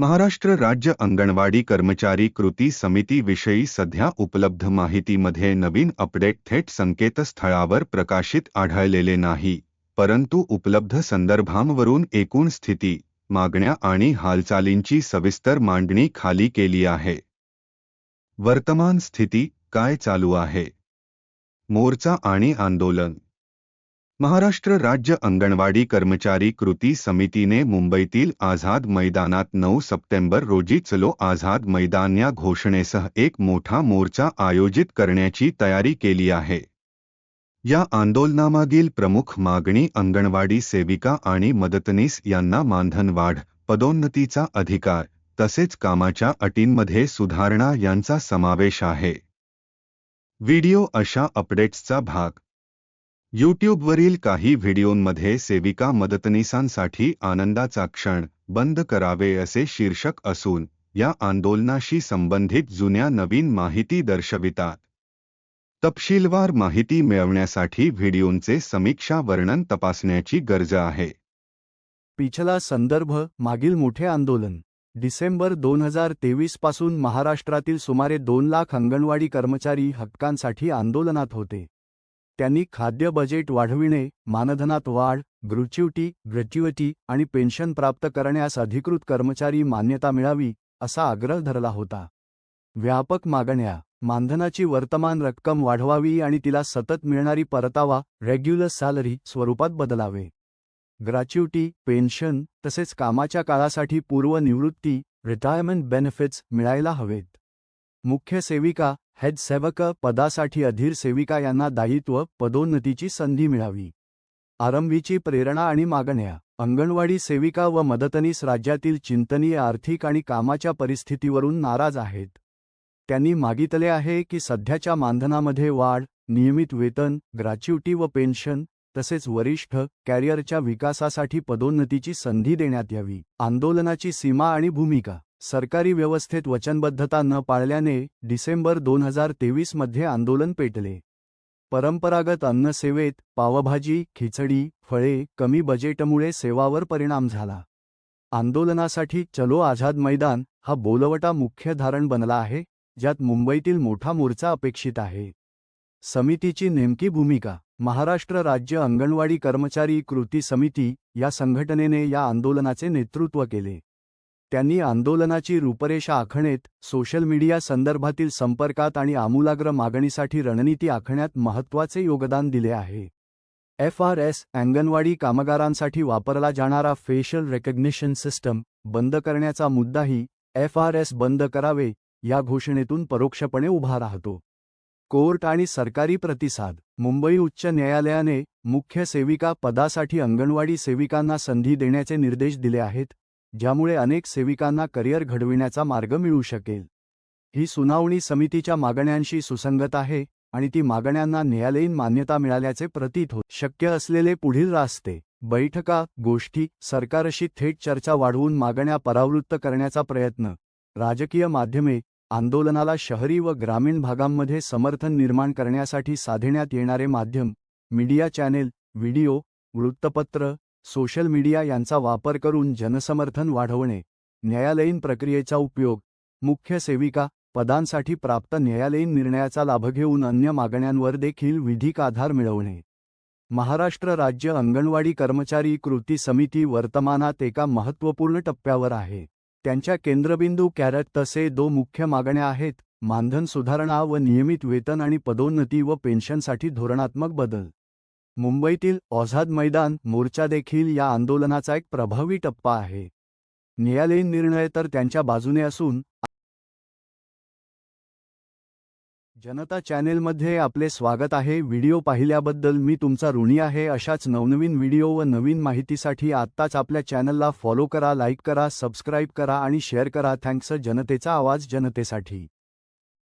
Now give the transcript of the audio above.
महाराष्ट्र राज्य अंगणवाडी कर्मचारी कृती समितीविषयी सध्या उपलब्ध माहितीमध्ये नवीन अपडेट थेट संकेतस्थळावर प्रकाशित आढळलेले नाही. परंतु उपलब्ध संदर्भांवरून एकूण स्थिती मागण्या आणि हालचालींची सविस्तर मांडणी खाली केली आहे. वर्तमान स्थिती काय चालू आहे? मोर्चा आणि आंदोलन महाराष्ट्र राज्य अंगणवाडी कर्मचारी कृती समितीने मुंबईतील आझाद मैदानात नऊ सप्टेंबर रोजी चलो आझाद मैदान या घोषणेसह एक मोठा मोर्चा आयोजित करण्याची तयारी केली आहे. या आंदोलनामागील प्रमुख मागणी अंगणवाडी सेविका आणि मदतनीस यांना मानधनवाढ पदोन्नतीचा अधिकार तसेच कामाच्या अटींमध्ये सुधारणा यांचा समावेश आहे. व्हिडिओ अशा अपडेट्सचा भाग यूट्यूबवरील काही व्हिडिओंमध्ये सेविका मदतनीसांसाठी आनंदाचा क्षण बंद करावे असे शीर्षक असून या आंदोलनाशी संबंधित जुन्या नवीन माहिती दर्शवितात. तपशीलवार माहिती मिळवण्यासाठी व्हिडिओंचे समीक्षा वर्णन तपासण्याची गरज आहे. पिछला संदर्भ मागील मोठे आंदोलन. डिसेंबर दोन हजार तेवीसपासून महाराष्ट्रातील सुमारे दोन लाख अंगणवाडी कर्मचारी हक्कांसाठी आंदोलनात होते. त्यांनी खाद्य बजेट वाढविणे मानधनात वाढ ग्रुच्युटी ग्रॅच्युएटी आणि पेन्शन प्राप्त करण्यास अधिकृत कर्मचारी मान्यता मिळावी असा आग्रह धरला होता. व्यापक मागण्या मानधनाची वर्तमान रक्कम वाढवावी आणि तिला सतत मिळणारी परतावा रेग्युलर सॅलरी स्वरूपात बदलावे. ग्रॅच्युटी पेन्शन तसेच कामाच्या काळासाठी पूर्वनिवृत्ती रिटायरमेंट बेनिफिट्स मिळायला हवेत. मुख्य सेविका हेड सेवक पदासाठी अधीर सेविका यांना दायित्व पदोन्नतीची संधी मिळावी. आरंभीची प्रेरणा आणि मागण्या. अंगणवाडी सेविका व मदतनीस राज्यातील चिंतनीय आर्थिक आणि कामाच्या परिस्थितीवरून नाराज आहेत. त्यांनी मागितले आहे की सध्याच्या मानधनामध्ये वाढ नियमित वेतन ग्रॅच्युटी व पेन्शन तसेच वरिष्ठ कॅरियरच्या विकासासाठी पदोन्नतीची संधी देण्यात यावी. आंदोलनाची सीमा आणि भूमिका. सरकारी व्यवस्थेत वचनबद्धता न पाळल्याने डिसेंबर दोन हजार तेवीसमध्ये आंदोलन पेटले. परंपरागत अन्नसेवेत पावभाजी खिचडी फळे कमी बजेटमुळे सेवावर परिणाम झाला. आंदोलनासाठी चलो आझाद मैदान हा बोलवटा मुख्य धारण बनला आहे ज्यात मुंबईतील मोठा मोर्चा अपेक्षित आहे. समितीची नेमकी भूमिका महाराष्ट्र राज्य अंगणवाडी कर्मचारी कृती समिती या संघटनेने या आंदोलनाचे नेतृत्व केले. त्यांनी आंदोलनाची रूपरेषा आखणेत सोशल मीडिया संदर्भातील संपर्कात आणि आमूलाग्र मागणीसाठी रणनीती आखण्यात महत्त्वाचे योगदान दिले आहे. एफ आर एस अंगणवाडी कामगारांसाठी वापरला जाणारा फेशियल रेकग्निशन सिस्टम बंद करण्याचा मुद्दाही एफ आर एस बंद करावे या घोषणेतून परोक्षपणे उभा राहतो. कोर्ट आणि सरकारी प्रतिसाद मुंबई उच्च न्यायालयाने मुख्य सेविका पदासाठी अंगणवाडी सेविकांना संधी देण्याचे निर्देश दिले आहेत ज्यामुळे अनेक सेविकांना करिअर घडविण्याचा मार्ग मिळू शकेल. ही सुनावणी समितीच्या मागण्यांशी सुसंगत आहे आणि ती मागण्यांना न्यायालयीन मान्यता मिळाल्याचे प्रतीत होत शक्य असलेले पुढील रास्ते बैठका गोष्टी सरकारशी थेट चर्चा वाढवून मागण्या परावृत्त करण्याचा प्रयत्न राजकीय माध्यमे आंदोलनाला शहरी व ग्रामीण भागांमध्ये समर्थन निर्माण करण्यासाठी साधण्यात येणारे माध्यम मीडिया चॅनेल व्हिडिओ वृत्तपत्र सोशल मीडिया यांचा वापर करून जनसमर्थन वाढवणे न्यायालयीन प्रक्रियेचा उपयोग मुख्य सेविका पदांसाठी प्राप्त न्यायालयीन निर्णयाचा लाभ घेऊन अन्य मागण्यांवर देखील विधिक आधार मिळवणे. महाराष्ट्र राज्य अंगणवाडी कर्मचारी कृती समिती वर्तमानात एका महत्त्वपूर्ण टप्प्यावर आहे. त्यांच्या केंद्रबिंदू कॅरट तसे दो मुख्य मागण्या आहेत मानधन सुधारणा व नियमित वेतन आणि पदोन्नती व पेन्शनसाठी धोरणात्मक बदल. मुंबईतील ओझाद मैदान मोर्चा देखील या आंदोलनाचा एक प्रभावी टप्पा आहे. न्यायालयीन निर्णय तर त्यांच्या बाजूने असून जनता चॅनेलमध्ये आपले स्वागत आहे. व्हिडिओ पाहिल्याबद्दल मी तुमचा ऋणी आहे. अशाच नवनवीन व्हिडिओ व नवीन माहितीसाठी आत्ताच आपल्या चॅनलला फॉलो करा लाईक करा सबस्क्राईब करा आणि शेअर करा. थँक्स जनतेचा आवाज जनतेसाठी.